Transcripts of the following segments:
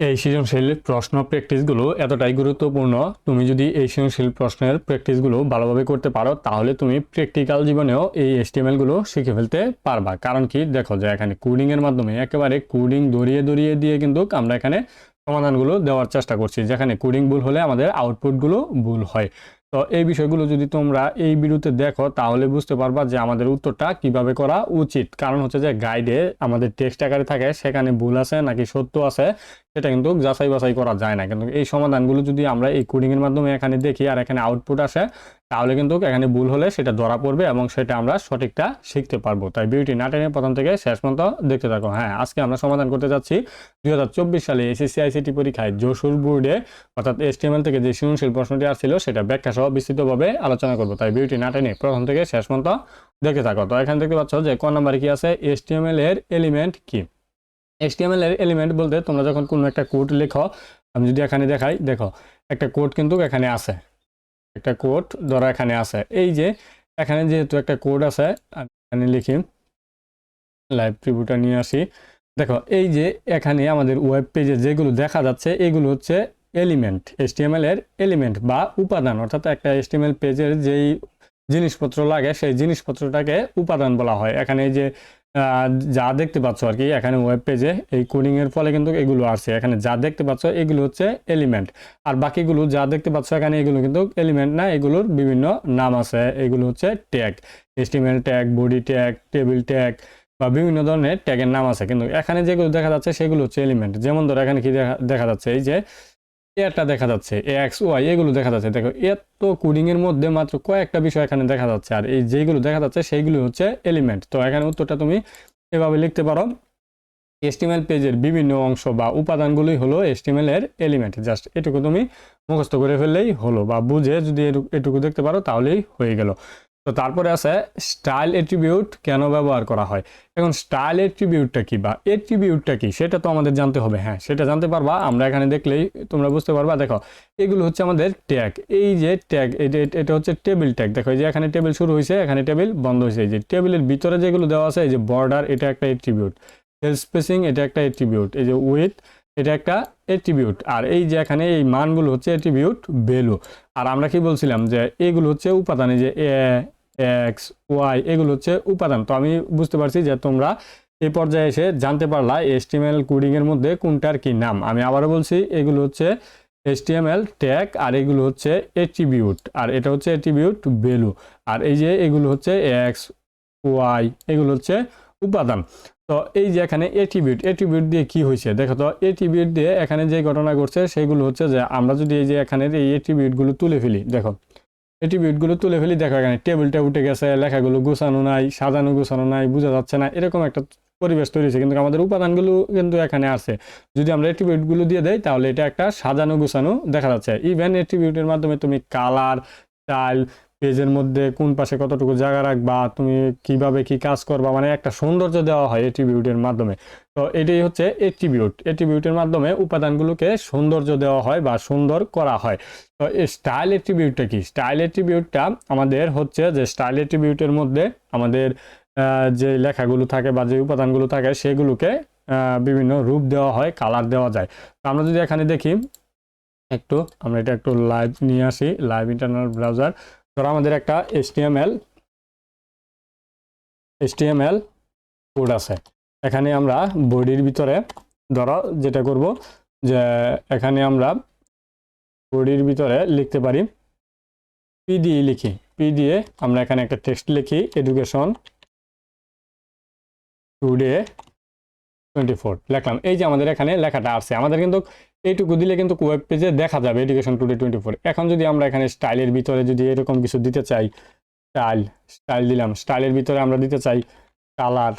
এই সৃজনশীল প্রশ্ন প্র্যাকটিসগুলো এতটাই গুরুত্বপূর্ণ, তুমি যদি এই সৃজনশীল প্রশ্নের প্র্যাকটিসগুলো ভালোভাবে করতে পারো, তাহলে তুমি প্র্যাকটিক্যাল জীবনেও এই এস্টিমেলগুলো শিখে ফেলতে পারবা। কারণ কি? দেখো যে এখানে কোডিংয়ের মাধ্যমে একেবারে কোডিং দড়িয়ে দড়িয়ে দিয়ে কিন্তু আমরা এখানে সমাধানগুলো দেওয়ার চেষ্টা করছি, যেখানে কোডিং ভুল হলে আমাদের আউটপুটগুলো ভুল হয়। তো এই বিষয়গুলো যদি তোমরা এই বিরুদ্ধে দেখো, তাহলে বুঝতে পারবা যে আমাদের উত্তরটা কীভাবে করা উচিত। কারণ হচ্ছে যে গাইডে আমাদের টেক্সট আকারে থাকে, সেখানে ভুল আছে নাকি সত্য আছে, সেটা কিন্তু যাচাই বাছাই করা যায় না। কিন্তু এই সমাধানগুলো যদি আমরা এই কোডিংয়ের মাধ্যমে এখানে দেখি আর এখানে আউটপুট আসে তাহলে কিন্তু এখানে ভুল হলে সেটা ধরা পড়বে এবং সেটা আমরা সঠিকটা শিখতে পারব। তাই বিউটি না টেনে প্রথম থেকে শেষ পর্যন্ত দেখতে থাকো। হ্যাঁ আজকে আমরা সমাধান করতে যাচ্ছি দু হাজার চব্বিশ সালে এসএসসি আইসিটি পরীক্ষায় যশোর বোর্ডে, অর্থাৎ এসটিএমএল থেকে যে সৃজনশীল প্রশ্নটি আসছিল সেটা ব্যাখ্যা সহ বিস্তৃতভাবে আলোচনা করব। তাই বিউটি না টেনে প্রথম থেকে শেষ পর্যন্ত দেখতে থাকো। তো এখানে দেখতে পাচ্ছ যে ক নম্বরে কি আছে? এসটিএমএল এর এলিমেন্ট কি? HTML এর এলিমেন্ট বলতে তোমরা যখন কোনো একটা কোড লেখো, আমি যদি এখানে দেখাই, দেখো, একটা কোড কিন্তু এখানে আছে। একটা কোড ধরো এখানে আছে। এই যে, এখানে যেহেতু একটা কোড আছে, আমি এখানে লিখি লাইভ প্রিভিউটা নিয়ে আসি। দেখো, এই যে, এখানে আমাদের ওয়েব পেজে যেগুলো দেখা যাচ্ছে, এগুলো হচ্ছে এলিমেন্ট HTML এর এলিমেন্ট বা উপাদান। অর্থাৎ একটা HTML পেজের যেই জিনিসপত্র লাগে, সেই জিনিসপত্রটাকে উপাদান বলা হয়। এখানে এই যে যা দেখতে পাচ্ছ আর কি, এখানে ওয়েব পেজে এই কোডিং এর ফলে কিন্তু এগুলো আসছে। এখানে যা দেখতে পাচ্ছ, এগুলো হচ্ছে এলিমেন্ট আর বাকিগুলো যা দেখতে পাচ্ছ এখানে, এগুলো কিন্তু এলিমেন্ট না, এগুলোর বিভিন্ন নাম আছে। এগুলো হচ্ছে tag HTML tag body tag table tag বা বিভিন্ন ধরনের ট্যাগের নাম আছে। কিন্তু এখানে যেগুলো দেখা যাচ্ছে, সেগুলো হচ্ছে এলিমেন্ট যেমন ধরো, এখানে কি দেখা দেখা যাচ্ছে, এই যে এটা দেখা যাচ্ছে এক্স, ওয়াই, এগুলো দেখা যাচ্ছে। দেখো, এত কোডিং এর মধ্যে মাত্র কয়েকটা বিষয় এখানে দেখা যাচ্ছে, আর এই যেগুলো দেখা যাচ্ছে সেইগুলো হচ্ছে এলিমেন্ট তো এখানে উত্তরটা তুমি এভাবে লিখতে পারো। এস্টিমেল পেজের বিভিন্ন অংশ বা উপাদানগুলোই হলো এস্টিমেল এর এলিমেন্ট জাস্ট এটুকু তুমি মুখস্থ করে ফেললেই হলো বা বুঝে যদি এটুকু দেখতে পারো তাহলেই হয়ে গেল। তো তারপরে আছে স্টাইল এট্রিবিউট কেন ব্যবহার করা হয়? এখন স্টাইল এট্রিবিউটটা কি বা এট্রিবিউটটা কি? সেটা তো আমাদের জানতে হবে। হ্যাঁ সেটা জানতে পারবা। আমরা এখানে দেখলেই তোমরা বুঝতে পারবা। দেখো, এগুলো হচ্ছে আমাদের ট্যাগ এই যে ট্যাগ এটা হচ্ছে টেবিল ট্যাগ দেখো, এই যে এখানে টেবিল শুরু হয়েছে এখানে টেবিল বন্ধ হয়েছে এই যে টেবিলের ভিতরে যেগুলো দেওয়া আছে, এই যে বর্ডার এটা একটা এট্রিবিউট সেল স্পেসিং এটা একটা এট্রিবিউট এই যে উইথ এটা একটা এট্রিবিউট আর এই যে এখানে এই মানগুলো হচ্ছে এট্রিবিউট ভ্যালু আর আমরা কি বলছিলাম যে এগুলো হচ্ছে উপাদান যে এ এক্স, ওয়াই, এগুলো হচ্ছে উপাদান। তো আমি বুঝতে পারছি যে তোমরা এই পর্যায়ে এসে জানতে পারলা এসটিএমএল কোডিং এর মধ্যে কোনটার কি নাম। আমি আবারও বলছি, এগুলো হচ্ছে এসটিএমএল ট্যাগ আর এগুলো হচ্ছে এট্রিবিউট আর এটা হচ্ছে এট্রিবিউট ভ্যালু আর এই যে এগুলো হচ্ছে এক্স, ওয়াই, এগুলো হচ্ছে উপাদান। তো এই যে এখানে এট্রিবিউট এট্রিবিউট দিয়ে কি হয়েছে? দেখো তো এট্রিবিউট দিয়ে এখানে যে ঘটনা ঘটছে, সেগুলো হচ্ছে যে আমরা যদি এই যে এখানে এই এট্রিবিউটগুলো তুলে ফেলি, দেখো এট্রিবিউটগুলো তুলে ফেলি, দেখো এখানে টেবিলটা উঠে গেছে, লেখাগুলো গোছানো নাই, সাজানো গোছানো নাই, বোঝা যাচ্ছে না, এরকম একটা পরিবেশ তৈরি হয়েছে। কিন্তু আমাদের উপাদানগুলো কিন্তু এখানে আছে। যদি আমরা এট্রিবিউটগুলো দিয়ে দেই, তাহলে এটা একটা সাজানো গুছানো দেখা যাচ্ছে। ইভেন এট্রিবিউটের মাধ্যমে তুমি কালার স্টাইল পেজের মধ্যে কোন পাশে কতটুকু জায়গা রাখবা, তুমি কীভাবে কি কাজ করবা মানে একটা সৌন্দর্য দেওয়া হয় এট্রিবিউটের মাধ্যমে। তো এটাই হচ্ছে এট্রিবিউট এট্রিবিউটের মাধ্যমে উপাদানগুলোকে সৌন্দর্য দেওয়া হয় বা সুন্দর করা হয়। তো এই স্টাইল এট্রিবিউটটা কি? স্টাইল এট্রিবিউটটা আমাদের হচ্ছে যে স্টাইল এট্রিবিউটের মধ্যে আমাদের যে লেখাগুলো থাকে বা যে উপাদানগুলো থাকে সেগুলোকে বিভিন্ন রূপ দেওয়া হয় কালার দেওয়া যায়। তো আমরা যদি এখানে দেখি, একটু আমরা এটা একটু লাইভ নিয়ে আসি লাইভ ইন্টারনাল ব্রাউজার ধরো আমাদের একটা এইচটিএমএল এইচটিএমএল কোড আছে। এখানে আমরা বডির ভিতরে ধরো যেটা করব যে এখানে আমরা বডির ভিতরে লিখতে পারি পি দিয়ে লিখি। পি দিয়ে আমরা এখানে একটা টেক্সট লিখি এডুকেশন টুডে টোয়েন্টি ফোর, লিখলাম। এই যে আমাদের এখানে লেখাটা আসছে আমাদের কিন্তু এইটুকু দিলে কিন্তু ওয়েব পেজে দেখা যাবে এডুকেশন টুডে টোয়েন্টি ফোর। এখন যদি আমরা এখানে স্টাইলের ভিতরে যদি এরকম কিছু দিতে চাই স্টাইল স্টাইল দিলাম স্টাইলের ভিতরে আমরা দিতে চাই কালার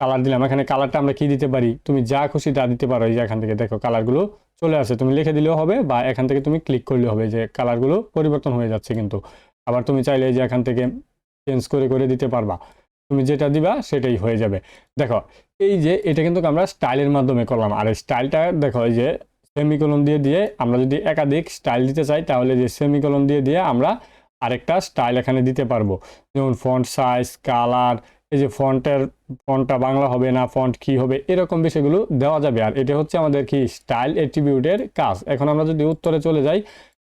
কালার দিলাম। এখানে কালারটা আমরা কি দিতে পারি? তুমি যা খুশি তা দিতে পারো। এই যে এখান থেকে দেখো কালারগুলো চলে আসে। তুমি লিখে দিলেও হবে বা এখান থেকে তুমি ক্লিক করলেও হবে যে কালারগুলো পরিবর্তন হয়ে যাচ্ছে কিন্তু। আবার তুমি চাইলে এই যে এখান থেকে চেঞ্জ করে করে দিতে পারবা। তুমি যেটা দিবা সেটাই হয়ে যাবে। দেখো, এই যে এটা কিন্তু আমরা স্টাইলের মাধ্যমে করলাম। আর এই স্টাইলটা দেখো, এই যে সেমিকলন দিয়ে দিয়ে আমরা যদি একাধিক স্টাইল দিতে চাই, তাহলে যে সেমিকলন দিয়ে দিয়ে আমরা আরেকটা স্টাইল এখানে দিতে পারব। যেমন ফন্ট সাইজ কালার এই যে ফন্টের, ফন্টটা বাংলা হবে না ফন্ট কি হবে, এরকম বিষয়গুলো দেওয়া যাবে। আর এটা হচ্ছে আমাদের কি স্টাইল অ্যাট্রিবিউটের কাজ। এখন আমরা যদি উত্তরে চলে যাই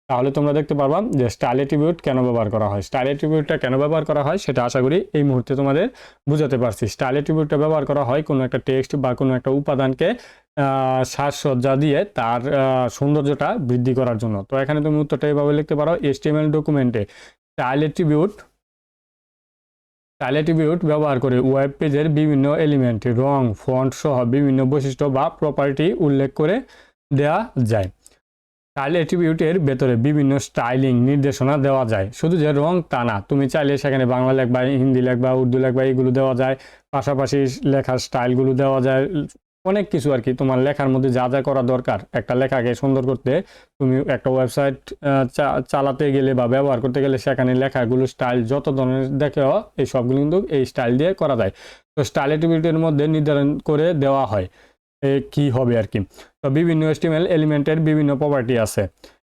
তাহলে তোমরা দেখতে পারবা যে স্টাইল অ্যাট্রিবিউট কেন ব্যবহার করা হয়? স্টাইল অ্যাট্রিবিউটটা কেন ব্যবহার করা হয় সেটা আশা করি এই মুহূর্তে তোমাদের বুঝাতে পারছি। স্টাইল অ্যাট্রিবিউটটা ব্যবহার করা হয় কোনো একটা টেক্সট বা কোনো একটা উপাদানকে সাজসজ্জা দিয়ে তার সৌন্দর্যটা বৃদ্ধি করার জন্য। তো এখানে তুমি উত্তরটা এইভাবে লিখতে পারো এসটিএমএল ডকুমেন্টে স্টাইল অ্যাট্রিবিউট স্টাইল অ্যাট্রিবিউট ব্যবহার করে ওয়েব পেজের বিভিন্ন এলিমেন্ট রং ফন্ট সহ বিভিন্ন বৈশিষ্ট্য বা প্রপার্টি উল্লেখ করে দেওয়া যায়। স্টাইল অ্যাট্রিবিউটের ভেতরে বিভিন্ন স্টাইলিং নির্দেশনা দেওয়া যায়। শুধু যে রং তা না, তুমি চাইলে সেখানে বাংলা লেখবা, হিন্দি লেখবা, উর্দু লেখবা, এগুলো দেওয়া যায়। পাশাপাশি লেখার স্টাইলগুলো দেওয়া যায়। অনেক কিছু আর কি তোমার লেখার মধ্যে যা যা করা দরকার। একটা লেখাকে সুন্দর করতে তুমি একটা ওয়েবসাইট চালাতে গেলে বা ব্যবহার করতে গেলে সেখানে লেখাগুলো স্টাইল যত ধরনের দেখে এই সবগুলো কিন্তু এই স্টাইল দিয়ে করা যায়। তো স্টাইল অ্যাট্রিবিউটের মধ্যে নির্ধারণ করে দেওয়া হয়। কি হবে আর কি? তো বিভিন্ন এস্টিমেল এলিমেন্টের বিভিন্ন প্রপার্টি আছে।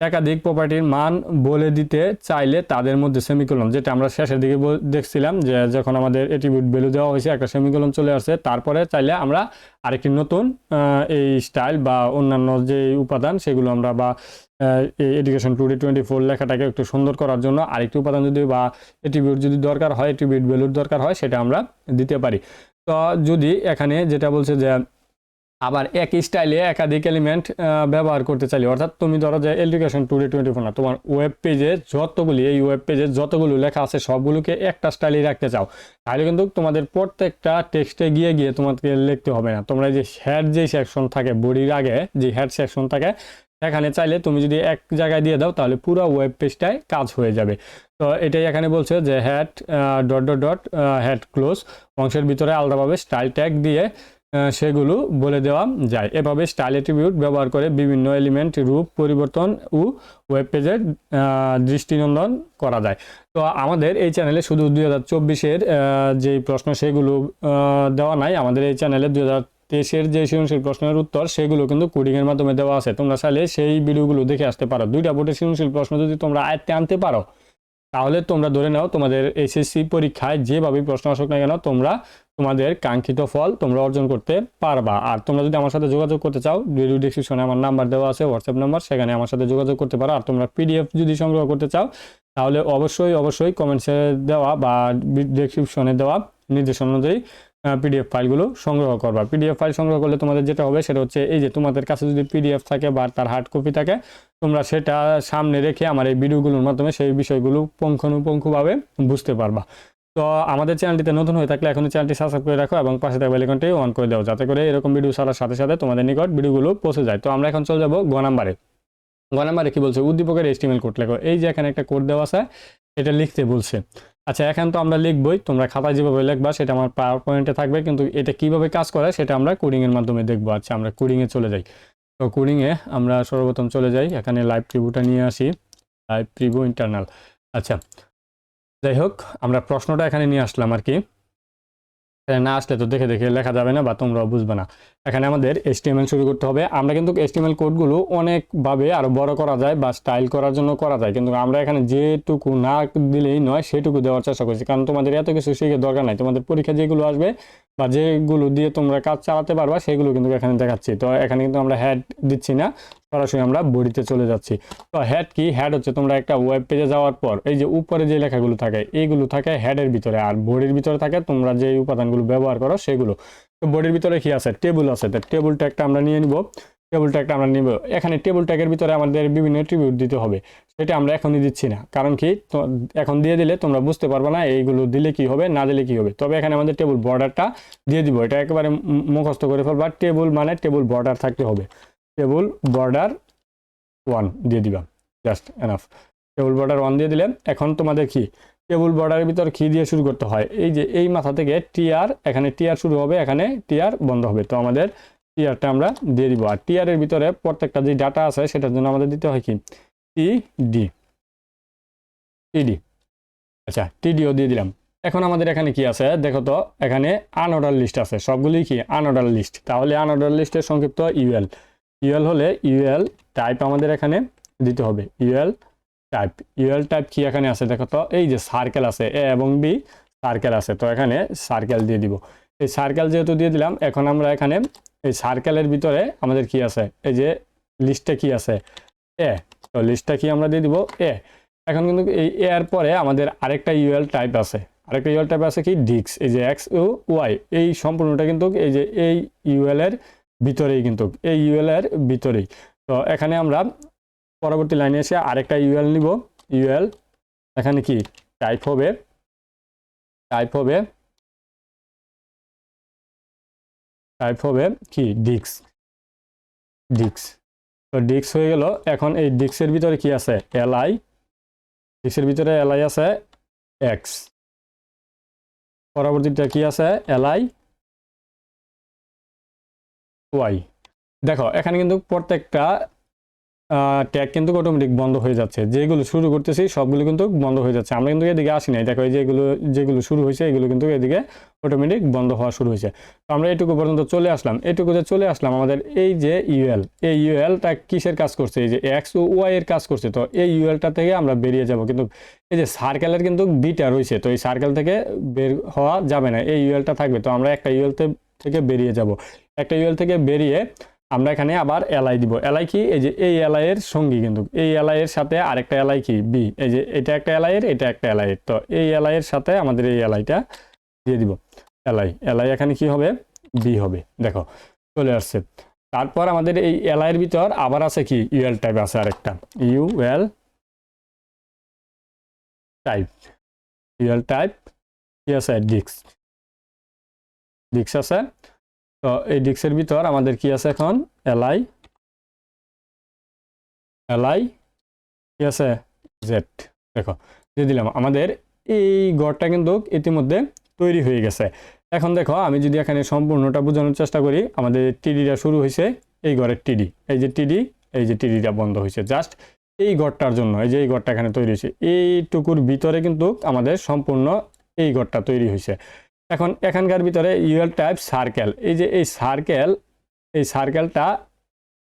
একাধিক প্রপার্টির মান বলে দিতে চাইলে তাদের মধ্যে সেমিকোলন যেটা আমরা শেষের দিকে দেখছিলাম যে যখন আমাদের এটিবিউট ভ্যালু দেওয়া হয়েছে, একটা সেমিকোলন চলে আসছে, তারপরে চাইলে আমরা আরেকটি নতুন এই স্টাইল বা অন্যান্য যে উপাদান, সেগুলো আমরা বা এই এডুকেশন টুডে টোয়েন্টি ফোর লেখাটাকে একটু সুন্দর করার জন্য আরেকটি উপাদান যদি বা এটিবিউট যদি দরকার হয় এটিবিউট ভ্যালুর দরকার হয়, সেটা আমরা দিতে পারি। তো যদি এখানে যেটা বলছে যে আবার একই স্টাইলে একাধিক এলিমেন্ট ব্যবহার করতে চাইলে, অর্থাৎ তুমি ধরো যে এডুকেশন টুডে টোয়েন্টি ফোর না, তোমার ওয়েব পেজে যতগুলি, এই ওয়েব পেজে যতগুলো লেখা আছে, সবগুলোকে একটা স্টাইলে রাখতে চাও, তাহলে কিন্তু তোমাদের প্রত্যেকটা টেক্সটে গিয়ে গিয়ে তোমাকে লিখতে হবে না। তোমরা যে হেড যে সেকশন থাকে, বডির আগে যে হেড সেকশন থাকে সেখানে চাইলে তুমি যদি এক জায়গায় দিয়ে দাও, তাহলে পুরো ওয়েব পেজটায় কাজ হয়ে যাবে। তো এটাই এখানে বলছে যে head dot dot dot head close অংশের ভিতরে আলাদাভাবে স্টাইল ট্যাগ দিয়ে সেগুলো বলে দেওয়া যায়। এভাবে স্টাইল অ্যাট্রিবিউট ব্যবহার করে বিভিন্ন এলিমেন্ট রূপ, পরিবর্তন ও ওয়েব পেজের দৃষ্টিনন্দন করা যায়। তো আমাদের এই চ্যানেলে শুধু দুই হাজার চব্বিশের যে প্রশ্ন সেগুলো দেওয়া নাই, আমাদের এই চ্যানেলে দুই হাজার তেইশের যে সৃজনশীল প্রশ্নের উত্তর, সেগুলো কিন্তু কোডিংয়ের মাধ্যমে দেওয়া আছে। তোমরা চাইলে সেই ভিডিওগুলো দেখে আসতে পারো। দুইটা বোর্ডের সৃজনশীল প্রশ্ন যদি তোমরা আয়ত্তে আনতে পারো তাহলে তোমরা ধরে নাও তোমাদের এসএসসি পরীক্ষায় যেভাবে প্রশ্ন আসুক না কেন, তোমরা তোমাদের কাঙ্ক্ষিত ফল তোমরা অর্জন করতে পারবা। আর তোমরা যদি আমার সাথে যোগাযোগ করতে চাও ভিডিও ডিসক্রিপশনে আমার নাম্বার দেওয়া আছে হোয়াটসঅ্যাপ নাম্বার সেখানে আমার সাথে যোগাযোগ করতে পারো। আর তোমরা পিডিএফ যদি সংগ্রহ করতে চাও, তাহলে অবশ্যই অবশ্যই কমেন্টসে দেওয়া বা ডিসক্রিপশনে দেওয়া নির্দেশনা অনুযায়ী পিডিএফ ফাইলগুলো সংগ্রহ করবা। পিডিএফ ফাইল সংগ্রহ করলে তোমাদের যেটা হবে সেটা হচ্ছে এই যে তোমাদের কাছে যদি পিডিএফ থাকে বা তার হার্ড কপি থাকে, তোমরা সেটা সামনে রেখে আমার এই ভিডিওগুলোর মাধ্যমে সেই বিষয়গুলো পুঙ্খানুপুঙ্খভাবে বুঝতে পারবা। তো আমাদের চ্যানেলটিতে নতুন হয়ে থাকলে এখনই চ্যানেলটি সাবস্ক্রাইব করে রাখো এবং পাশে থাকা বেলিকনটি অন করে দাও, যাতে করে এরকম ভিডিও ছাড়ার সাথে সাথে তোমাদের নিকট ভিডিওগুলো পৌঁছে যায়। তো আমরা এখন চলে যাব গ নাম্বারে। গ নাম্বারে কি বলছে? উদ্দীপকের এস্টিমেল কোড লেখো। এই যে এখানে একটা কোড দেওয়া আছে, এটা লিখতে বলছে। আচ্ছা এখন তো আমরা লিখবই, তোমরা খাতায় যেভাবে লিখবা সেটা আমার পাওয়ার পয়েন্টে থাকবে, কিন্তু এটা কীভাবে কাজ করে সেটা আমরা কোডিংয়ের মাধ্যমে দেখব। আচ্ছা আমরা কোডিংয়ে চলে যাই। তো কোডিংয়ে আমরা সর্বপ্রথম চলে যাই, এখানে লাইভ ট্রিভুটা নিয়ে আসি। লাইভ প্রিভিউ ইন্টারনাল আচ্ছা যাই হোক, আমরা প্রশ্নটা এখানে নিয়ে আসলাম আর কি। না আসলে তো দেখে দেখে লেখা যাবে না বা তোমরাও বুঝবে না। এখানে আমাদের এসটিএমএল শুরু করতে হবে। আমরা কিন্তু এসটিএমএল কোডগুলো অনেকভাবে আরও বড় করা যায় বা স্টাইল করার জন্য করা যায়। কিন্তু আমরা এখানে যেটুকু না দিলেই নয়, সেটুকু দেওয়ার চেষ্টা করছি। কারণ তোমাদের এত কিছু শিখে দরকার নাই। তোমাদের পরীক্ষা যেগুলো আসবে বা যেগুলো দিয়ে তোমরা কাজ চালাতে পারবা, সেগুলো কিন্তু এখানে দেখাচ্ছি। তো এখানে কিন্তু আমরা হ্যাড দিচ্ছি না। সরাসরি আমরা বডিতে চলে যাচ্ছি। তো হ্যাড কি? হ্যাড হচ্ছে তোমরা একটা ওয়েব পেজে যাওয়ার পর, এই যে উপরে যে লেখাগুলো থাকে, এইগুলো থাকে হেডের ভিতরে, আর বডির ভিতরে থাকে তোমরা যে উপাদানগুলো ব্যবহার করো সেগুলো। তো বডির ভিতরে কি আছে? টেবিল আছে। তো টেবিল ট্যাগটা আমরা নিয়ে নিব। টেবিল ট্যাগটা আমরা নিব। এখানে টেবিল ট্যাগের ভিতরে আমাদের বিভিন্ন ট্রিবিউট দিতে হবে। সেটা আমরা এখনই দিচ্ছি না। কারণ কি? এখন দিয়ে দিলে তোমরা বুঝতে পারবে না এইগুলো দিলে কি হবে, না দিলে কি হবে। তবে এখানে আমাদের টেবিল বর্ডারটা দিয়ে দিব। এটা একেবারে মুখস্থ করে ফেলবা। টেবিল মানে টেবিল বর্ডার থাকতে হবে। টেবিল বর্ডার ওয়ান দিয়ে দিবা just enough table border one দিয়ে দিলে এখন তোমাদের কি? টেবিল বর্ডারের ভিতর কি দিয়ে শুরু করতে হয়? এই যে এই মাথা থেকে টিআর, এখানে টিআর শুরু হবে, এখানে টিআর বন্ধ হবে। তো আমাদের টিআরটা আমরা দিয়ে দিব। আর টিআর এর ভিতরে প্রত্যেকটা যে ডাটা আছে সেটার জন্য আমাদের দিতে হয় কি? টিডি। টিডি। আচ্ছা টিডিও দিয়ে দিলাম। এখন আমাদের এখানে কি আছে? দেখো তো, এখানে আনঅর্ডার লিস্ট আছে। সবগুলোই কি? আনঅর্ডার লিস্ট তাহলে আনঅর্ডার লিস্টের সংক্ষিপ্ত ইউএল ইউএল হলে ইউএল টাইপ আমাদের এখানে দিতে হবে। ইউএল টাইপ ইউএল টাইপ কি এখানে আছে? দেখো তো, এই যে সার্কেল আছে এ এবং বি সার্কেল আছে, তো এখানে সার্কেল দিয়ে দিব। এই সার্কেল যেহেতু দিয়ে দিলাম, এখন আমরা এখানে এই সার্কেলের ভিতরে আমাদের কি আছে? এই যে লিস্টে কি আছে? এ তো লিস্টটা কি আমরা দিয়ে দিব? এ এখন কিন্তু এই এ এর পরে আমাদের আরেকটা ইউএল টাইপ আছে। আরেকটা ইউএল টাইপ আছে কি? ডিক্স এই যে এক্স ও ওয়াই এই সম্পূর্ণটা কিন্তু এই যে এই ইউএল এর ভিতরেই কিন্তু, এই ইউএল এর ভিতরেই। তো এখানে আমরা পরবর্তী লাইনে এসে আরেকটা ইউএল নিব। ইউএল এখানে কি? টাইপ হবে টাইপ হবে টাইপ হবে কি? ডিক্স ডিক্স তো ডিক্স হয়ে গেল। এখন এই ডিক্সের ভিতরে কি আছে? এলআই ডিক্সের ভিতরে এলআই আছে এক্স পরবর্তীটা কি আছে? এলআই ওয়াই দেখো, এখানে কিন্তু প্রত্যেকটা ট্যাগ কিন্তু অটোমেটিক বন্ধ হয়ে যাচ্ছে। যেগুলো শুরু করতেছি, সবগুলো কিন্তু বন্ধ হয়ে যাচ্ছে। আমরা কিন্তু এদিকে আসি নাই। দেখো, এই যেগুলো যেগুলো শুরু হয়েছে, এগুলো কিন্তু এদিকে অটোমেটিক বন্ধ হওয়া শুরু হয়েছে। তো আমরা এটুকু পর্যন্ত চলে আসলাম। এটুকুতে চলে আসলাম, আমাদের এই যে ইউএল এই ইউএলটা কিসের কাজ করছে? এই যে এক্স ও ওয়াই এর কাজ করছে। তো এই ইউএলটা থেকে আমরা বেরিয়ে যাব। কিন্তু এই যে সার্কেলের কিন্তু বিটা রয়েছে। তো এই সার্কেল থেকে বের হওয়া যাবে না। এই ইউএলটা থাকবে। তো আমরা একটা ইউএল থেকে বেরিয়ে যাব একটা ইউএল থেকে বেরিয়ে আমরা এখানে আবার এলআই দিব এলআই কি এই যে এই এলআই এর সঙ্গী কিন্তু এই এলআই এর সাথে আরেকটা এলআই কি বি এই যে এটা একটা এলআই এর এটা একটা এলআই এর তো এই এলআই এর সাথে আমাদের এই এলআইটা দিয়ে দিব এলআই এলআই এখানে কি হবে বি হবে দেখো চলে আসছে তারপর আমাদের এই এলআই এর ভিতর আবার আছে কি ইউএল টাইপ আছে আরেকটা ইউএল টাইপ ইউএল টাইপ কি আছে ডিক্স ডিক্স আছে। তো এই ডিক্সের ভিতর আমাদের কি আছে এখন? এলআই এলআই কি আছে? জেড দেখো, দিয়ে দিলাম। আমাদের এই গড়টা কিন্তু ইতিমধ্যে তৈরি হয়ে গেছে। এখন দেখো, আমি যদি এখানে সম্পূর্ণটা বোঝানোর চেষ্টা করি, আমাদের টিডিটা শুরু হয়েছে এই ঘরের টিডি এই যে টিডি এই যে টিডিটা বন্ধ হয়েছে। জাস্ট এই ঘরটার জন্য, এই যে এই ঘরটা এখানে তৈরি হয়েছে, এইটুকুর ভিতরে কিন্তু আমাদের সম্পূর্ণ এই ঘরটা তৈরি হয়েছে। এখন এখানকার ভিতরে ইউএল টাইপ সার্কেল এই যে এই সার্কেল এই সার্কেলটা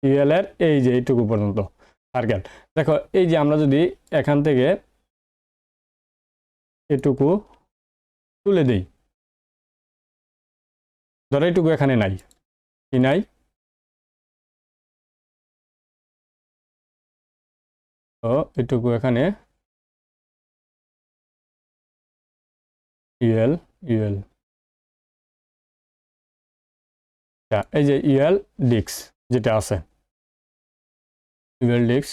ইউএল এর এই যে এইটুকু পর্যন্ত সার্কেল দেখো, এই যে আমরা যদি এখান থেকে এটুকু তুলে দেই, ধরো এইটুকু এখানে নাই, কি নাই? তো এটুকু এখানে ইউএল ইউএল এই যে ইউএল ডিক্স যেটা আছে। ইউএল ডিক্স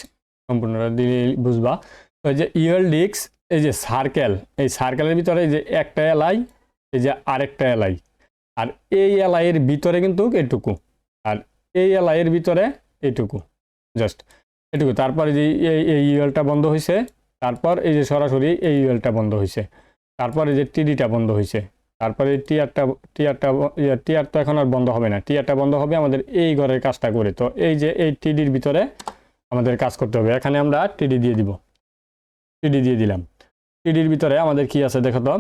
সম্পূর্ণটা দিয়ে বুঝবা। তো এই যে ইউএল ডিক্স এই যে সার্কেল এই সার্কেলের ভিতরে এই যে একটা এলাই এই যে আরেকটা এলাই আর এই এলাইয়ের ভিতরে কিন্তু এটুকু। আর এই এলাইয়ের ভিতরে এইটুকু জাস্ট এটুকু। তারপরে যে এই এই ইউএলটা বন্ধ হয়েছে তারপর এই যে সরাসরি এই ইউএলটা বন্ধ হয়েছে তারপরে যে টিডিটা বন্ধ হয়েছে তারপরে টিয়ারটা টিয়ারটা টিয়ার তো এখন আর বন্ধ হবে না। টিয়ারটা বন্ধ হবে আমাদের এই ঘরের কাজটা করে। তো এই যে এই টিডির ভিতরে আমাদের কাজ করতে হবে। এখানে আমরা টিডি দিয়ে দিব। টিডি দিয়ে দিলাম। টিডির ভিতরে আমাদের কি আছে দেখো তো?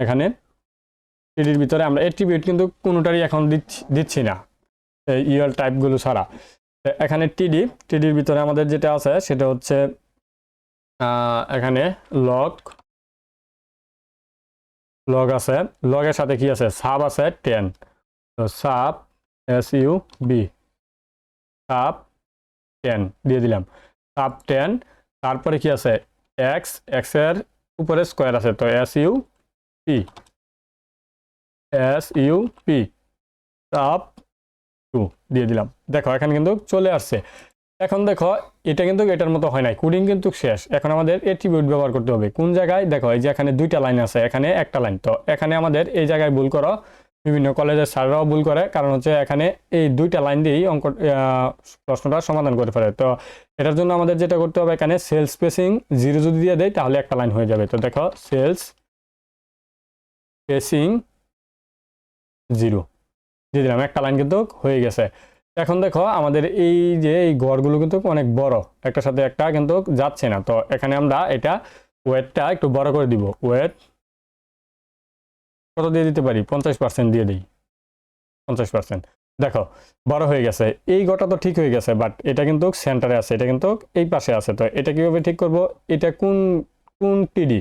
এখানে টিডির ভিতরে আমরা এট্রিবিউট কিন্তু কোনোটারই এখন দিচ্ছি না। এই ইউএল টাইপগুলো ছাড়া। এখানে টিডি, টিডির ভিতরে আমাদের যেটা আছে সেটা হচ্ছে এখানে লক লগ আছে। লগের সাথে কি আছে? সাব আছে টেন তো sub S U B sub ten দিয়ে দিলাম। সাব টেন তারপরে কি আছে? এক্স এক্সের উপরে স্কোয়ার আছে। তো S U P S U P sub two দিয়ে দিলাম। দেখো, এখানে কিন্তু চলে আসছে। এখন দেখো, এটা কিন্তু এটার মতো হয় নাই। কোডিং কিন্তু শেষ। এখন আমাদের এট্রিবিউট ব্যবহার করতে হবে। কোন জায়গায়? দেখো, এই যে এখানে দুইটা লাইন আছে, এখানে একটা লাইন তো এখানে আমাদের এই জায়গায় ভুল করো। বিভিন্ন কলেজের স্যাররাও ভুল করে, কারণ হচ্ছে এখানে এই দুইটা লাইন দিয়েই অঙ্ক প্রশ্নটা সমাধান করে ফেলে। তো এটার জন্য আমাদের যেটা করতে হবে, এখানে সেলস স্পেসিং জিরো যদি দিয়ে দেয়, তাহলে একটা লাইন হয়ে যাবে। তো দেখো সেলস স্পেসিং জিরো দিয়ে দিলাম, একটা লাইন কিন্তু হয়ে গেছে। এখন দেখো আমাদের এই যে এই ঘরগুলো কিন্তু অনেক বড়। একটা সাথে একটা কিন্তু যাচ্ছে না। তো এখানে আমরা এটা ওয়েটটা একটু বড় করে দিব। ওয়েট কত দিয়ে দিতে পারি? পঞ্চাশ পার্সেন্ট দিয়ে দিই। পঞ্চাশ পার্সেন্ট। দেখো, বড় হয়ে গেছে। এই ঘরটা তো ঠিক হয়ে গেছে বাট এটা কিন্তু সেন্টারে আছে। এটা কিন্তু এই পাশে আছে। তো এটা কীভাবে ঠিক করব? এটা কোন কোন টিডি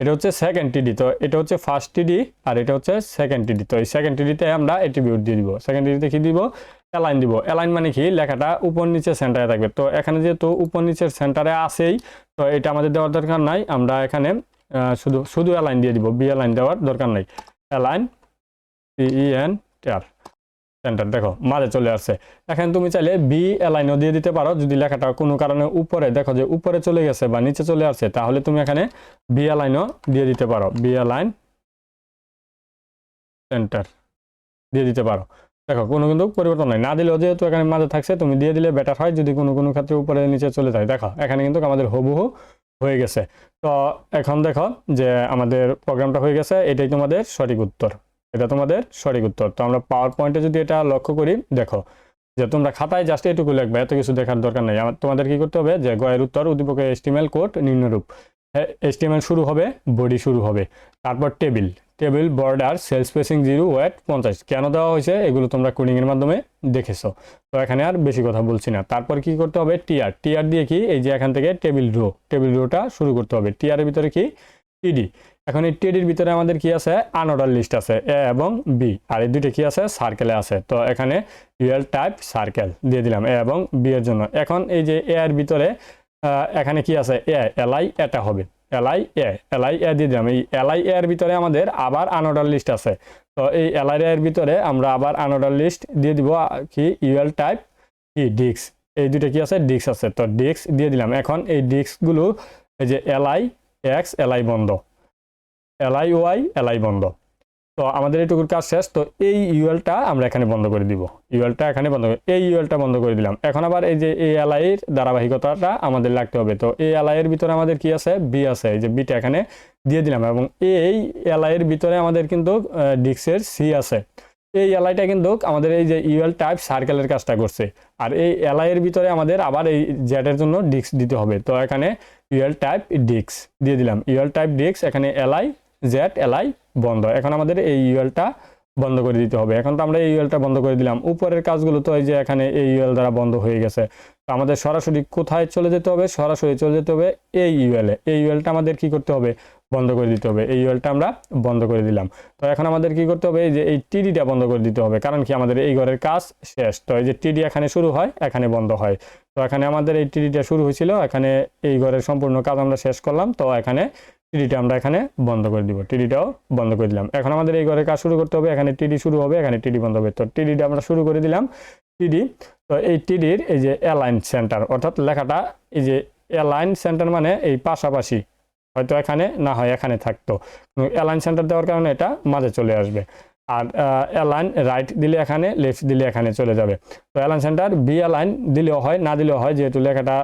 এটা হচ্ছে সেকেন্ড টিডি তো এটা হচ্ছে ফার্স্ট টিডি আর এটা হচ্ছে সেকেন্ড টিডি তো এই সেকেন্ড টিডিতে আমরা এট্রিবিউট দিয়ে দিব। সেকেন্ড টিডিতে কি দিব? অ্যালাইন দিব। অ্যালাইন মানে কি? লেখাটা উপর নিচে সেন্টারে থাকবে। তো এখানে যেহেতু উপর নিচের সেন্টারে আসেই তো এটা আমাদের দেওয়ার দরকার নাই। আমরা এখানে শুধু শুধু অ্যালাইন দিয়ে দিব। বি অ্যালাইন দেওয়ার দরকার নাই। অ্যালাইন এন টিআর সেন্টার দেখো, মাঝে চলে আসছে। এখানে তুমি চাইলে বি অ্যালাইনও দিয়ে দিতে পারো। যদি লেখাটা কোনো কারণে উপরে, দেখো যে উপরে চলে গেছে বা নিচে চলে আসছে, তাহলে তুমি এখানে বি অ্যালাইনও দিয়ে দিতে পারো। বি অ্যালাইন সেন্টার দিয়ে দিতে পারো। দেখো, কোনো কিন্তু পরিবর্তন নাই। না দিলেও যেহেতু এখানে মাঝে থাকছে, তুমি দিয়ে দিলে বেটার হয় যদি কোনো কোনো ক্ষেত্রে উপরে নিচে চলে যায়। দেখো, এখানে কিন্তু আমাদের হুবহু হয়ে গেছে। তো এখন দেখো যে আমাদের প্রোগ্রামটা হয়ে গেছে, এটাই তোমাদের সঠিক উত্তর। এটা তোমাদের সঠিক উত্তর। তো আমরা পাওয়ার পয়েন্টে যদি এটা লক্ষ্য করি, দেখো, যে তোমরা খাতায় জাস্ট এটুকু লিখবে, এত কিছু দেখার দরকার নেই। আমার তোমাদের কি করতে হবে যে গয়ের উত্তর, উদ্দীপকের এস্টিমেল কোড নিম্নরূপ। এস্টিমেল শুরু হবে, বডি শুরু হবে। তারপর table. Table border cell spacing zero weight পঞ্চাশ। কেন দেওয়া হয়েছে? এগুলো তোমরা কোডিংয়ের মাধ্যমে দেখেছ। তো এখানে আর বেশি কথা বলছি না। তারপর কি করতে হবে? টিআর টিআর দিয়ে কি? এই যে এখান থেকে টেবিল রো টেবিল রোটা শুরু করতে হবে। টিআরের ভিতরে কি? টিডি এখন এই টিডির ভিতরে আমাদের কি আছে? আনঅর্ডার লিস্ট আছে এ এবং বি আর এই দুইটা কি আছে? সার্কেলে আছে। তো এখানে ইউএল টাইপ সার্কেল দিয়ে দিলাম এ এবং বি এর জন্য। এখন এই যে এ এর ভিতরে এখানে কি আছে? এ এলআই এটা হবে। এলআই এ এলআই এ দিয়ে দিলাম। এই এলআই এর ভিতরে আমাদের আবার আনঅর্ডার লিস্ট আছে। তো এই এলআই এর ভিতরে আমরা আবার আনঅর্ডার লিস্ট দিয়ে দিব কি? ইউএল টাইপ কি? ডিক্স এই দুটো কি আছে? ডিক্স আছে। তো ডিক্স দিয়ে দিলাম। এখন এই ডিক্সগুলো এই যে এলআই এক্স এলআই বন্ধ। এলআই ওয়াই এলআই বন্ধ। তো আমাদের এইটুকুর কাজ শেষ। তো এই ইউএলটা আমরা এখানে বন্ধ করে দিব। ইউএলটা এখানে বন্ধ করে এই ইউএলটা বন্ধ করে দিলাম। এখন আবার এই যে এই এলআই এর ধারাবাহিকতাটা আমাদের লাগতে হবে। তো এই এলআই এর ভিতরে আমাদের কি আছে? বি আছে। এই যে বিটা এখানে দিয়ে দিলাম এবং এই এলআই এর ভিতরে আমাদের কিন্তু ডিক্সের সি আছে। এই এলআইটা কিন্তু আমাদের এই যে ইউএল টাইপ সার্কেলের কাজটা করছে। আর এই এলআইয়ের ভিতরে আমাদের আবার এই জেটের জন্য ডিক্স দিতে হবে। তো এখানে ইউএল টাইপ ডিক্স দিয়ে দিলাম। ইউএল টাইপ ডিক্স এখানে এলআই জেড এলআই বন্ধ। এখন আমাদের এই ইউএলটা বন্ধ করে দিতে হবে। এখন তো আমরা এই ইউএলটা বন্ধ করে দিলাম। উপরের কাজগুলো তো এই যে এখানে এই ইউএল দ্বারা বন্ধ হয়ে গেছে। তো আমাদের সরাসরি কোথায় চলে যেতে হবে? সরাসরি চলে যেতে হবে এই ইউএলে এই ইউএলটা আমাদের কি করতে হবে? বন্ধ করে দিতে হবে। এই ইউএলটা আমরা বন্ধ করে দিলাম। তো এখন আমাদের কি করতে হবে? এই যে এই টিডিটা বন্ধ করে দিতে হবে। কারণ কি? আমাদের এই ঘরের কাজ শেষ। তো এই যে টিডি এখানে শুরু হয়, এখানে বন্ধ হয়। তো এখানে আমাদের এই টিডিটা শুরু হয়েছিল। এখানে এই ঘরের সম্পূর্ণ কাজ আমরা শেষ করলাম। তো এখানে টিডিটা আমরা এখানে বন্ধ করে দিব। টিডিটাও বন্ধ করে দিলাম। এখন আমাদের এই ঘরে কাজ শুরু করতে হবে। এখানে টিডি শুরু হবে, এখানে টিডি বন্ধ হবে। তো টিডিটা আমরা শুরু করে দিলাম। টিডি, তো এই টিডির এই যে অ্যালাইন সেন্টার অর্থাৎ লেখাটা এই যে অ্যালাইন সেন্টার মানে এই পাশাপাশি, হয়তো এখানে না হয় এখানে থাকতো। অ্যালাইন সেন্টার দেওয়ার কারণে এটা মাঝে চলে আসবে। আর অ্যালাইন রাইট দিলে এখানে লেফট দিলে এখানে চলে যাবে। তো অ্যালাইন সেন্টার বি অ্যালাইন দিলেও হয়, না দিলেও হয়, যেহেতু লেখাটা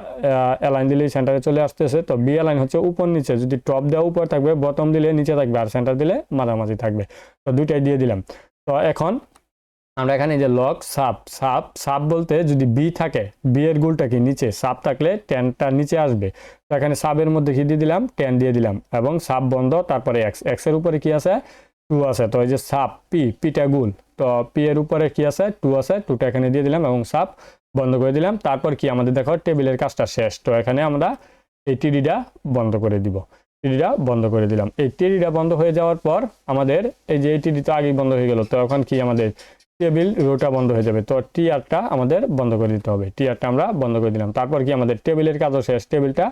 অ্যালাইন দিলেই সেন্টারে চলে আসতেছে। তো বি অ্যালাইন হচ্ছে উপর নিচে, যদি টপ দেওয়া উপর থাকবে বটম দিলে নিচে থাকবে, আর সেন্টার দিলে মাঝামাঝি থাকবে। তো দুইটাই দিয়ে দিলাম। তো এখন আমরা এখানে যে লক সাপ সাপ সাপ বলতে যদি বি থাকে বি এর গুলটা কি? নিচে সাপ থাকলে টেনটা নিচে আসবে। তো এখানে সাবের মধ্যে কি দিয়ে দিলাম? টেন দিয়ে দিলাম। এবং সাপ বন্ধ, তারপরে এক্স এক্সের উপরে কি আছে? টু আছে, তো এই যে সাপ, পি, পিটা গুল তো পি এর উপরে কি আছে? টু আছে, টুটা এখানে দিয়ে দিলাম এবং সাপ বন্ধ করে দিলাম। তারপর কি? আমাদের দেখো, টেবিলের কাজটা শেষ, তো এখানে আমরা এই টিডিটা বন্ধ করে দিব। টিডিটা বন্ধ করে দিলাম। এই টিডিটা বন্ধ হয়ে যাওয়ার পর আমাদের এই যে এই টিডি তো আগেই বন্ধ হয়ে গেল, তো এখন কি? আমাদের টেবিল রোটা বন্ধ হয়ে যাবে, তো টিআরটা আমাদের বন্ধ করে দিতে হবে। টিআরটা আমরা বন্ধ করে দিলাম। তারপর কি? আমাদের টেবিলের কাজও শেষ, টেবিলটা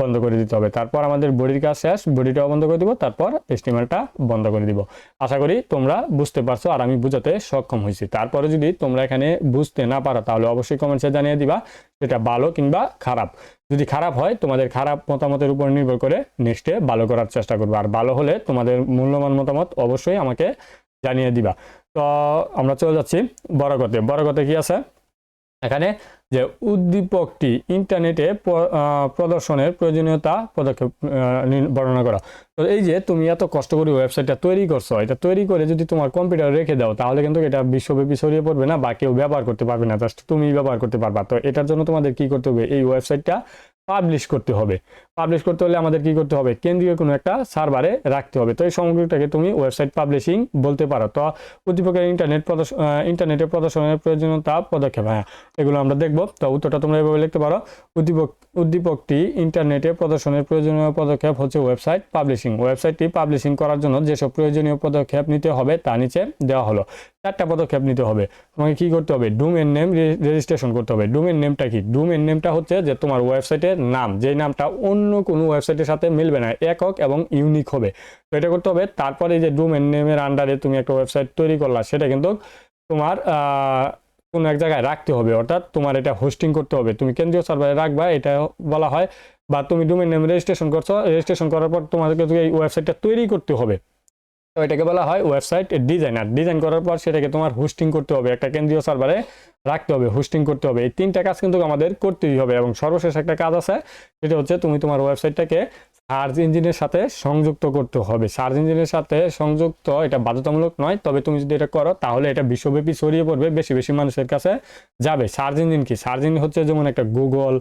বন্ধ করে দিতে হবে। তারপর আমাদের বডির কাজ শেষ, বডিটাও বন্ধ করে দিব, তারপর এস্টিমেলটা বন্ধ করে দিব। আশা করি তোমরা বুঝতে পারছ আর আমি বুঝাতে সক্ষম হয়েছি। তারপরে যদি তোমরা এখানে বুঝতে না পারো, তাহলে অবশ্যই কমেন্টসে জানিয়ে দিবা, সেটা ভালো কিংবা খারাপ। যদি খারাপ হয়, তোমাদের খারাপ মতামতের উপর নির্ভর করে নেক্সটে ভালো করার চেষ্টা করব। আর ভালো হলে তোমাদের মূল্যবান মতামত অবশ্যই আমাকে জানিয়ে দিবা। তো আমরা চলে যাচ্ছি বড়গতে বড়গতে কি আছে? এখানে যে উদ্দীপকটি ইন্টারনেটে প্রদর্শনের প্রয়োজনীয়তা পদক্ষেপ বর্ণনা করা। তো এই যে তুমি এত কষ্ট করে ওয়েবসাইটটা তৈরি করছ, এটা তৈরি করে যদি তোমার কম্পিউটার রেখে দাও, তাহলে কিন্তু এটা বিশ্বব্যাপী ছড়িয়ে পড়বে না বা কেউ ব্যবহার করতে পারবে না। জাস্ট তুমি ব্যবহার করতে পারবা। তো এটার জন্য তোমাদের কি করতে হবে? এই ওয়েবসাইটটা পাবলিশ করতে হবে। পাবলিশ করতে হলে আমাদের কি করতে হবে? কেন্দ্রীয় কোনো একটা সার্ভারে রাখতে হবে। তো এই সামগ্রিকটাকে তুমি ওয়েবসাইট পাবলিশিং বলতে পারো। তো উদ্দীপকের ইন্টারনেট প্রদর্শন ইন্টারনেটে প্রদর্শনের প্রয়োজনীয়তা, পদক্ষেপ হ্যাঁ এগুলো আমরা দেখব। তো উত্তরটা তোমরা এভাবে লিখতে পারো। উদ্দীপক, উদ্দীপকটি ইন্টারনেটে প্রদর্শনের প্রয়োজনীয় পদক্ষেপ হচ্ছে ওয়েবসাইট পাবলিশিং ওয়েবসাইটটি পাবলিশিং করার জন্য যেসব প্রয়োজনীয় পদক্ষেপ নিতে হবে, তা নিচে দেওয়া হলো। চারটা পদক্ষেপ নিতে হবে। তোমাকে কি করতে হবে? ডোমেন নেম রেজিস্ট্রেশন করতে হবে। ডোমেন নেমটা কি? ডোমেন নেমটা হচ্ছে যে তোমার ওয়েবসাইটের নাম, যেই নামটা অন্য কোনো ওয়েবসাইটের সাথে মিলবে না, একক এবং ইউনিক হবে। তো এটা করতে হবে, তারপরে যে ডোমেন নেমের আন্ডারে তুমি একটা ওয়েবসাইট তৈরি করলা, সেটা কিন্তু তোমার কোনো এক জায়গায় রাখতে হবে, অর্থাৎ তোমার এটা হোস্টিং করতে হবে। তুমি কেন্দ্রীয় সার্ভারে রাখবা, এটা বলা হয়, বা তুমি ডোমেন নেম রেজিস্ট্রেশন করছ রেজিস্ট্রেশন করার পর তোমাদেরকে এই ওয়েবসাইটটা তৈরি করতে হবে। এটাকে বলা হয় ওয়েবসাইট ডিজাইনার ডিজাইন করার পর সেটাকে তোমার হোস্টিং করতে হবে। একটা কেন্দ্রীয় সার্ভারে রাখতে হবে হোস্টিং করতে হবে। এই তিনটা কাজ কিন্তু আমাদের করতেই হবে এবং সর্বশেষ একটা কাজ আছে, সেটা হচ্ছে তুমি তোমার ওয়েবসাইটটাকে সার্চ ইঞ্জিনের সাথে সংযুক্ত করতে হবে। সার্চ ইঞ্জিনের সাথে সংযুক্ত এটা বাধ্যতামূলক নয়, তবে তুমি যদি এটা করো, তাহলে এটা বিশ্বব্যাপী ছড়িয়ে পড়বে, বেশি বেশি মানুষের কাছে যাবে। সার্চ ইঞ্জিন কি? সার্চ ইঞ্জিন হচ্ছে যেমন একটা গুগল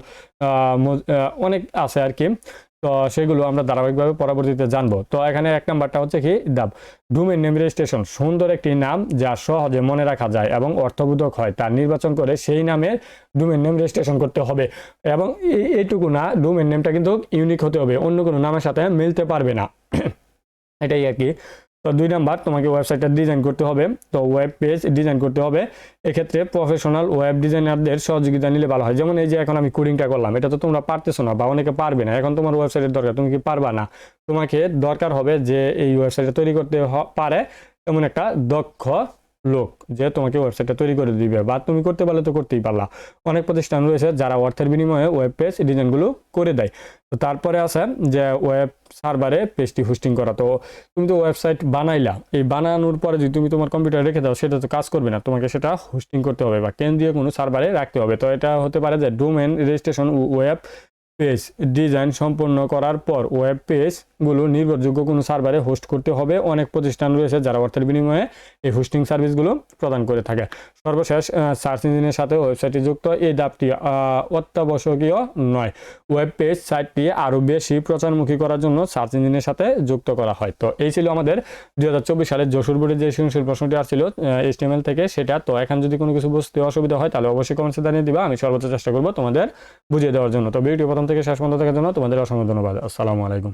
অনেক আছে আর কি। তো সেগুলো আমরা ধারাবাহিকভাবে পরবর্তীতে জানব। তো এখানে এক নাম্বারটা হচ্ছে কি? দাব ডুমেন নেম রেজিস্ট্রেশন সুন্দর একটি নাম যা সহজে মনে রাখা যায় এবং অর্থবোধক হয়। তার নির্বাচন করে সেই নামের ডোমেন নেম রেজিস্ট্রেশন করতে হবে। এবং এই- এইটুকু না ডোমেন নেমটা কিন্তু ইউনিক হতে হবে। অন্য কোনো নামের সাথে মিলতে পারবে না। এটাই আর কি। তো দুই নাম্বার, তোমাকে ওয়েবসাইটটা ডিজাইন করতে হবে। তো ওয়েব পেজ ডিজাইন করতে হবে। এক্ষেত্রে প্রফেশনাল ওয়েব ডিজাইনারদের সহযোগিতা নিলে ভালো হয়। যেমন এই যে এখন আমি কোডিংটা করলাম, এটা তো তোমরা পারতেছো না বা অনেকে পারবে না। এখন তোমার ওয়েবসাইটের দরকার, তুমি কি পারবা না? তোমাকে দরকার হবে যে এই ওয়েবসাইটটা তৈরি করতে পারে এমন একটা দক্ষ লোক যে তোমাকে ওয়েবসাইটটা তৈরি করে দিবে বা তুমি করতে পারলে তো করতেই পারলা। অনেক প্রতিষ্ঠান রয়েছে যারা অর্থের বিনিময়ে ওয়েব পেজ ডিজাইনগুলো করে দেয়। তো তারপরে আছে যে ওয়েব সার্ভারে পেজটি হোস্টিং করা। তো তুমি তো ওয়েবসাইট বানাইলা। এই বানানোর পরে যদি তুমি তোমার কম্পিউটারে রেখে দাও, সেটা তো কাজ করবে না। তোমাকে সেটা হোস্টিং করতে হবে বা কেন্দ্রীয় কোনো সার্ভারে রাখতে হবে। তো এটা হতে পারে যে domain registration web page design সম্পন্ন করার পর ওয়েব পেজগুলো নির্ভরযোগ্য কোনো সার্ভারে হোস্ট করতে হবে। অনেক প্রতিষ্ঠান রয়েছে যারা অর্থের বিনিময়ে এই হোস্টিং সার্ভিসগুলো প্রদান করে থাকে। সর্বশেষ সার্চ ইঞ্জিনের সাথে ওয়েবসাইটটি যুক্ত এই ডাবটি অত্যাবশ্যকীয় নয়। ওয়েব পেজ সাইটটি আরও বেশি প্রচারমুখী করার জন্য সার্চ ইঞ্জিনের সাথে যুক্ত করা হয়। তো এই ছিল আমাদের দুই হাজার চব্বিশ সালের যশোর বোর্ডের যে সৃজনশীল প্রশ্নটি আসছিল এইচটিএমএল থেকে সেটা। তো এখন যদি কোনো কিছু বুঝতে অসুবিধা হয়, তাহলে অবশ্যই কমেন্টসে জানিয়ে দিবা। আমি সর্বোচ্চ চেষ্টা করব তোমাদের বুঝিয়ে দেওয়ার জন্য। তো ভিডিও প্রথম থেকে শেষ পর্যন্ত দেখার জন্য তোমাদের অসংখ্য ধন্যবাদ। আসসালামু আলাইকুম।